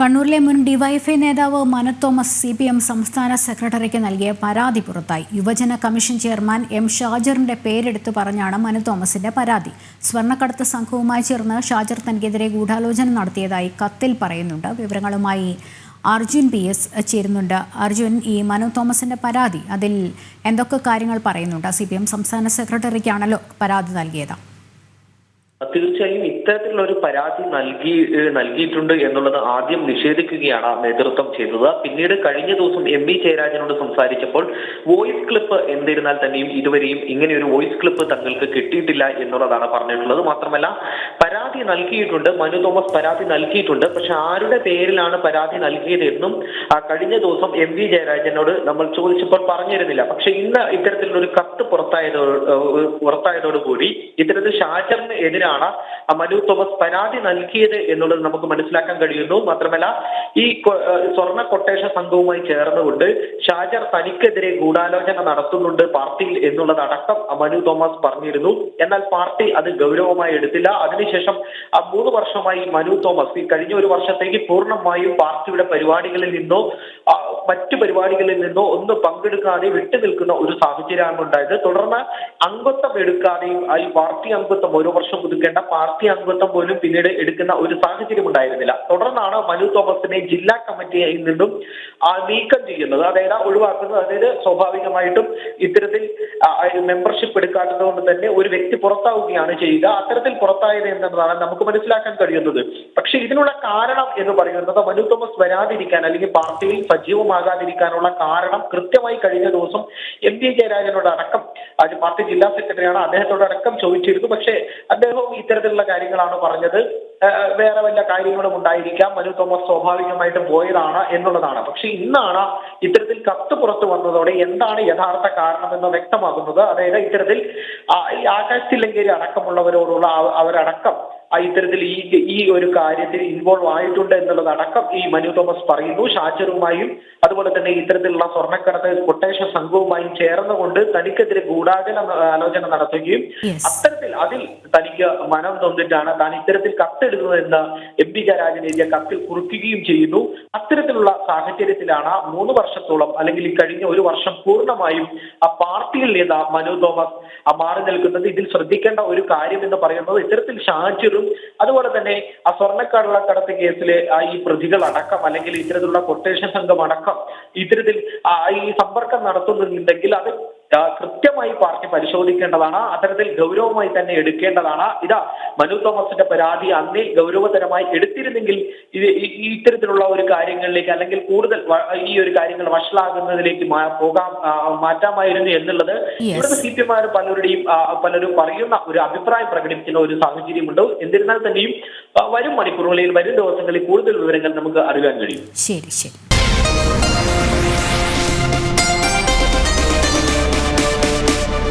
കണ്ണൂരിലെ മുൻ ഡിവൈഎഫ്ഐ നേതാവ് Manu Thomas C P M സംസ്ഥാന സെക്രട്ടറിക്ക് നൽകിയ പരാതി പുറത്തായി. യുവജന കമ്മീഷൻ ചെയർമാൻ എം ഷാജറിന്റെ പേരെടുത്തു പറഞ്ഞാണ് മനു തോമസിന്റെ പരാതി. സ്വർണക്കടത്ത് സംഘവുമായി ചേർന്ന് ഷാജർ തനിക്കെതിരെ ഗൂഢാലോചന നടത്തിയതായി കത്തിൽ പറയുന്നുണ്ട്. വിവരങ്ങളുമായി അർജുൻ പി എസ് ചേരുന്നുണ്ട്. അർജുൻ ഈ മനു തോമസിന്റെ പരാതി അതിൽ എന്തൊക്കെ കാര്യങ്ങൾ പറയുന്നുണ്ട്? സി സംസ്ഥാന സെക്രട്ടറിക്കാണല്ലോ പരാതി നൽകിയത്. തീർച്ചയായും ഇത്തരത്തിലുള്ള ഒരു പരാതി നൽകി നൽകിയിട്ടുണ്ട് എന്നുള്ളത് ആദ്യം നിഷേധിക്കുകയാണ് നേതൃത്വം ചെയ്തത്. പിന്നീട് കഴിഞ്ഞ ദിവസം എം വി ജയരാജനോട് സംസാരിച്ചപ്പോൾ വോയിസ് ക്ലിപ്പ് എന്നിരുന്നാൽ തന്നെയും ഇതുവരെയും ഇങ്ങനെ ഒരു വോയിസ് ക്ലിപ്പ് തങ്ങൾക്ക് കിട്ടിയിട്ടില്ല എന്നുള്ളതാണ് പറഞ്ഞിട്ടുള്ളത്. മാത്രമല്ല പരാതി നൽകിയിട്ടുണ്ട്. മനു തോമസ് പരാതി നൽകിയിട്ടുണ്ട്. പക്ഷെ ആരുടെ പേരിലാണ് പരാതി നൽകിയതെന്നും ആ, കഴിഞ്ഞ ദിവസം എം വി ജയരാജനോട് നമ്മൾ ചോദിച്ചപ്പോൾ പറഞ്ഞിരുന്നില്ല. പക്ഷെ ഇന്ന് ഇത്തരത്തിലുള്ള ഒരു കത്ത് പുറത്തായതോ പുറത്തായതോടുകൂടി ഇത്തരത്തിൽ ഷാജറിന് എതിരാണ് മനു തോമസ് പരാതി നൽകിയത് എന്നുള്ളത് നമുക്ക് മനസ്സിലാക്കാൻ കഴിയുന്നു. മാത്രമല്ല ഈ സ്വർണ കൊട്ടേഷ സംഘവുമായി ചേർന്നുകൊണ്ട് ഷാജർ തനിക്കെതിരെ ഗൂഢാലോചന നടത്തുന്നുണ്ട് പാർട്ടിയിൽ എന്നുള്ളതടക്കം മനു തോമസ് പറഞ്ഞിരുന്നു. എന്നാൽ പാർട്ടി അത് ഗൗരവമായി എടുത്തില്ല. അതിനുശേഷം മൂന്ന് വർഷമായി മനു തോമസ് ഈ കഴിഞ്ഞ ഒരു വർഷത്തേക്ക് പൂർണമായും പാർട്ടിയുടെ പരിപാടികളിൽ നിന്നോ മറ്റു പരിപാടികളിൽ നിന്നോ ഒന്ന് പങ്കെടുക്കാതെ വിട്ടുനിൽക്കുന്ന ഒരു സാഹചര്യമാണ് ഉണ്ടായത്. തുടർന്ന് അംഗത്വം എടുക്കാതെയും ഈ പാർട്ടി അംഗത്വം ഓരോ വർഷം പുതുക്കേണ്ട പാർട്ടി അംഗത്വം പോലും പിന്നീട് എടുക്കുന്ന ഒരു സാഹചര്യം ഉണ്ടായിരുന്നില്ല. തുടർന്നാണ് മനു തോമസിനെ ജില്ലാ കമ്മിറ്റിയിൽ നിന്നും നീക്കം ചെയ്യുന്നത്. അതായത് ഒഴിവാക്കുന്നത് അതായത് സ്വാഭാവികമായിട്ടും ഇത്തരത്തിൽ മെമ്പർഷിപ്പ് എടുക്കാത്തത് കൊണ്ട് തന്നെ ഒരു വ്യക്തി പുറത്താവുകയാണ് ചെയ്യുക. അത്തരത്തിൽ പുറത്തായത് എന്നതാണ് നമുക്ക് മനസ്സിലാക്കാൻ കഴിയുന്നത്. പക്ഷെ ഇതിനുള്ള കാരണം എന്ന് പറയുന്നത് മനു തോമസ് വരാതിരിക്കാൻ അല്ലെങ്കിൽ പാർട്ടിയിൽ സജീവമാകാതിരിക്കാനുള്ള കാരണം കൃത്യമായി കഴിഞ്ഞ ദിവസം എം വി ജയരാജനോട് അടക്കം പാർട്ടി ജില്ലാ സെക്രട്ടറിയാണ് അദ്ദേഹത്തോട് അടക്കം ചോദിച്ചിരുന്നു. പക്ഷേ അദ്ദേഹവും ഇത്തരത്തിലുള്ള കാര്യങ്ങളാണ് പറഞ്ഞത്. വേറെ വല്ല കാര്യങ്ങളും ഉണ്ടായിരിക്കാം. മനു തോമസ് സ്വാഭാവികമായിട്ട് പോയതാണ് എന്നുള്ളതാണ്. പക്ഷെ ഇന്നാണ് ഇത്തരത്തിൽ കത്ത് പുറത്തു വന്നതോടെ എന്താണ് യഥാർത്ഥ കാരണം എന്ന് വ്യക്തമാകുന്നത്. അതായത് ഇത്തരത്തിൽ ഈ ആകാശ് അടക്കമുള്ളവരോടുള്ള അവരടക്കം ഇത്തരത്തിൽ ഈ ഈ ഒരു കാര്യത്തിൽ ഇൻവോൾവ് ആയിട്ടുണ്ട് എന്നുള്ളത് അടക്കം ഈ മനു തോമസ് പറയുന്നു. ഷാജറുമായും അതുപോലെ തന്നെ ഇത്തരത്തിലുള്ള സ്വർണക്കടത്ത് കൊട്ടേഷൻ സംഘവുമായും ചേർന്നുകൊണ്ട് തനിക്കെതിരെ ഗൂഢാചന ആലോചന നടത്തുകയും അത്തരത്തിൽ അതിൽ തനിക്ക് മനം തൊന്നിട്ടാണ് താൻ ഇത്തരത്തിൽ കത്തെഴുതുന്നതെന്ന് എം പി ജയരാജൻ എഴുതിയ കത്തിൽ കുറിക്കുകയും ചെയ്യുന്നു. അത്തരത്തിലുള്ള സാഹചര്യത്തിലാണ് മൂന്ന് വർഷത്തോളം അല്ലെങ്കിൽ ഈ കഴിഞ്ഞ ഒരു വർഷം പൂർണമായും ആ പാർട്ടിയിൽ നിന്ന് മനു തോമസ് ആ മാറി നിൽക്കുന്നത്. ഇതിൽ ശ്രദ്ധിക്കേണ്ട ഒരു കാര്യം എന്ന് പറയുന്നത് ഇത്തരത്തിൽ ഷാജിറും അതുപോലെ തന്നെ ആ സ്വർണക്കാടുള്ള കടത്ത് കേസിൽ ആ ഈ പ്രതികൾ അടക്കം അല്ലെങ്കിൽ ഇത്തരത്തിലുള്ള കൊട്ടേഷൻ സംഘം അടക്കം ഇത്തരത്തിൽ ഈ സമ്പർക്കം നടത്തുന്നുണ്ടെങ്കിൽ അത് കൃത്യമായി പാർട്ടി പരിശോധിക്കേണ്ടതാണ്. അത്തരത്തിൽ ഗൗരവമായി തന്നെ എടുക്കേണ്ടതാണ്. ഇതാ മനു തോമസിന്റെ പരാതി അന്നേ ഗൗരവതരമായി എടുത്തിരുന്നെങ്കിൽ ഇത് ഇത്തരത്തിലുള്ള ഒരു കാര്യങ്ങളിലേക്ക് അല്ലെങ്കിൽ കൂടുതൽ ഈ ഒരു കാര്യങ്ങൾ വഷളാകുന്നതിലേക്ക് പോകാം മാറ്റാമായിരുന്നു എന്നുള്ളത്. ഇവിടുത്തെ സി പി എമാർ പലരുടെയും പലരും പറയുന്ന ഒരു അഭിപ്രായം പ്രകടിപ്പിക്കുന്ന ഒരു സാഹചര്യമുണ്ട്. എന്നിരുന്നാൽ തന്നെയും വരും മണിക്കൂറുകളിൽ വരും ദിവസങ്ങളിൽ കൂടുതൽ വിവരങ്ങൾ നമുക്ക് അറിയാൻ കഴിയും. ശരി ശരി.